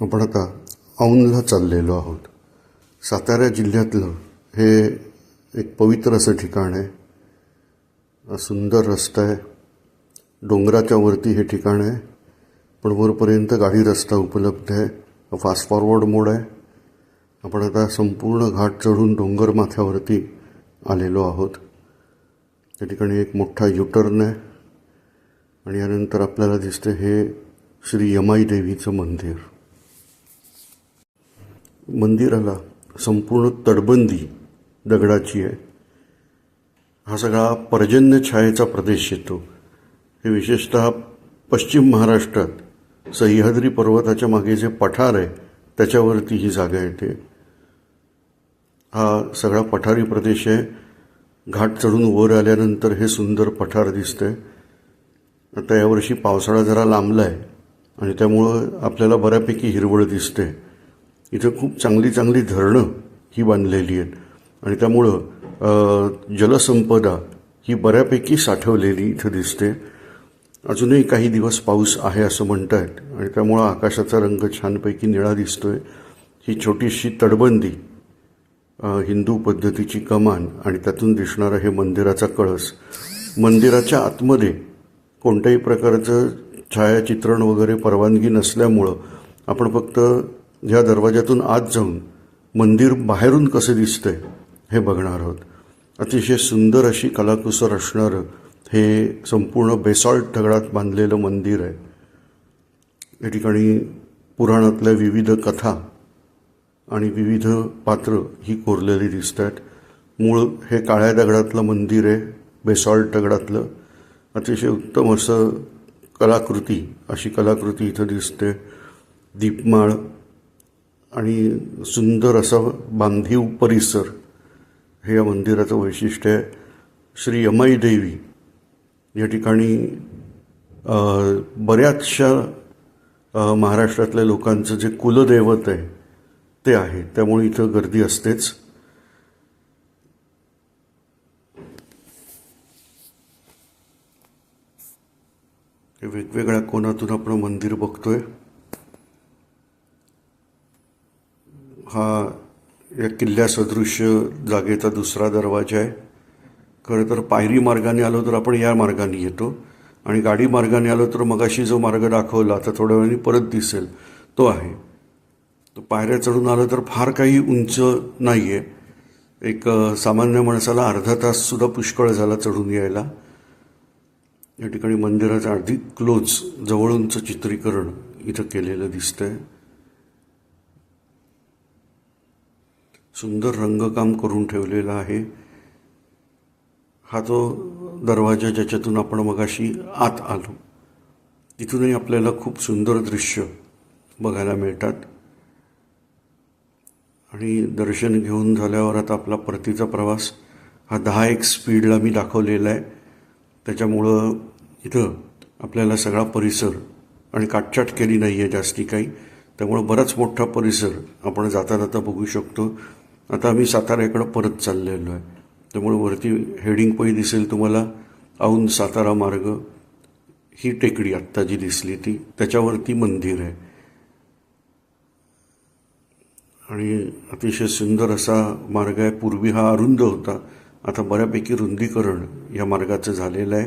आपण आता औंधला चाललेलो आहोत. सातारा जिल्ह्यातलं हे एक पवित्र असं ठिकाण आहे. सुंदर रस्ता आहे. डोंगराच्या वरती हे ठिकाण आहे. पण वरपर्यंत गाडी रस्ता उपलब्ध आहे. फास्ट फॉरवर्ड मोड आहे. आपण आता संपूर्ण घाट चढून डोंगर माथ्यावरती आलेलो आहोत. त्या ठिकाणी एक मोठा युटर्न आहे. आणि यानंतर आपल्याला दिसते हे श्री यमाई देवीचं मंदिर. मंदिराला संपूर्ण तटबंदी दगडाची आहे. हा सगळा पर्जन्य छायेचा प्रदेश येतो. हे विशेषतः पश्चिम महाराष्ट्रात सह्याद्री पर्वताच्या मागे जे पठार आहे त्याच्यावरती ही जागा येते. हा सगळा पठारी प्रदेश आहे. घाट चढून वर आल्यानंतर हे सुंदर पठार दिसतंय. आता यावर्षी पावसाळा जरा लांबला आहे आणि त्यामुळं आपल्याला बऱ्यापैकी हिरवळ दिसते. इथं खूप चांगली चांगली धरणं ही बांधलेली आहेत. आणि त्यामुळं जलसंपदा ही बऱ्यापैकी साठवलेली इथं दिसते. अजूनही काही दिवस पाऊस आहे असं म्हणत आहेत आणि त्यामुळं आकाशाचा रंग छानपैकी निळा दिसतोय. ही छोटीशी तडबंदी हिंदू पद्धतीची कमान आणि त्यातून दिसणारं हे मंदिराचा कळस. मंदिराच्या आतमध्ये कोणत्याही प्रकारचं छायाचित्रण वगैरे परवानगी नसल्यामुळं आपण फक्त ज्या दरवाज्यातून आत जाऊन मंदिर बाहेरून कसं दिसतंय हे बघणार आहोत. अतिशय सुंदर अशी कलाकुसर असणारं हे संपूर्ण बेसॉल्ट दगडात बांधलेलं मंदिर आहे. या ठिकाणी पुराणातल्या विविध कथा आणि विविध पात्र ही कोरलेली दिसत आहेत मूळ हे काळ्या दगडातलं मंदिर आहे बेसॉल्ट दगडातलं. अतिशय उत्तम असं कलाकृती अशी कलाकृती इथं दिसते. दीपमाळ आणि सुंदर असा बांधीव परिसर हे या मंदिराचं वैशिष्ट्य आहे. श्री यमाई देवी या ठिकाणी बऱ्याचशा महाराष्ट्रातल्या लोकांचं जे कुलदैवत आहे ते आहे. त्यामुळे इथं गर्दी असतेच. वेगवेगळ्या कोनातून आपण मंदिर बघतोय. हा या किल्ल्यासदृश्य जागेचा दुसरा दरवाजा आहे. खरं तर पायरी मार्गाने आलो तर आपण या मार्गाने येतो. आणि गाडी मार्गाने आलो तर मगाशी जो मार्ग दाखवला तर थोड्या वेळाने परत दिसेल तो आहे. तो पायऱ्या चढून आलं तर फार काही उंच नाही आहे एक सामान्य माणसाला अर्धा ताससुद्धा पुष्कळ झाला चढून यायला. या ठिकाणी मंदिराचं अगदी क्लोज जवळूनचं चित्रीकरण इथं केलेलं दिसतंय. सुंदर रंगकाम करून ठेवलेलं आहे. हा तो दरवाजा ज्याच्यातून आपण मगाशी आत आलो. तिथूनही आपल्याला खूप सुंदर दृश्य बघायला मिळतात. आणि दर्शन घेऊन झाल्यावर आता आपला परतीचा प्रवास हा दहा एक स्पीडला मी दाखवलेला आहे. त्याच्यामुळं इथं आपल्याला सगळा परिसर आणि काटछाट केली नाही आहे जास्ती काही त्यामुळं बराच मोठा परिसर आपण जाता जाता बघू शकतो. आता आम्ही साताऱ्याकडं परत चाललेलो आहे. त्यामुळे वरती हेडिंग पै दिसेल तुम्हाला. औंध सातारा मार्ग. ही टेकडी आत्ता जी दिसली ती त्याच्यावरती मंदिर आहे. आणि अतिशय सुंदर असा मार्ग आहे. पूर्वी हा अरुंद होता. आता बऱ्यापैकी रुंदीकरण या मार्गाचं झालेलं आहे.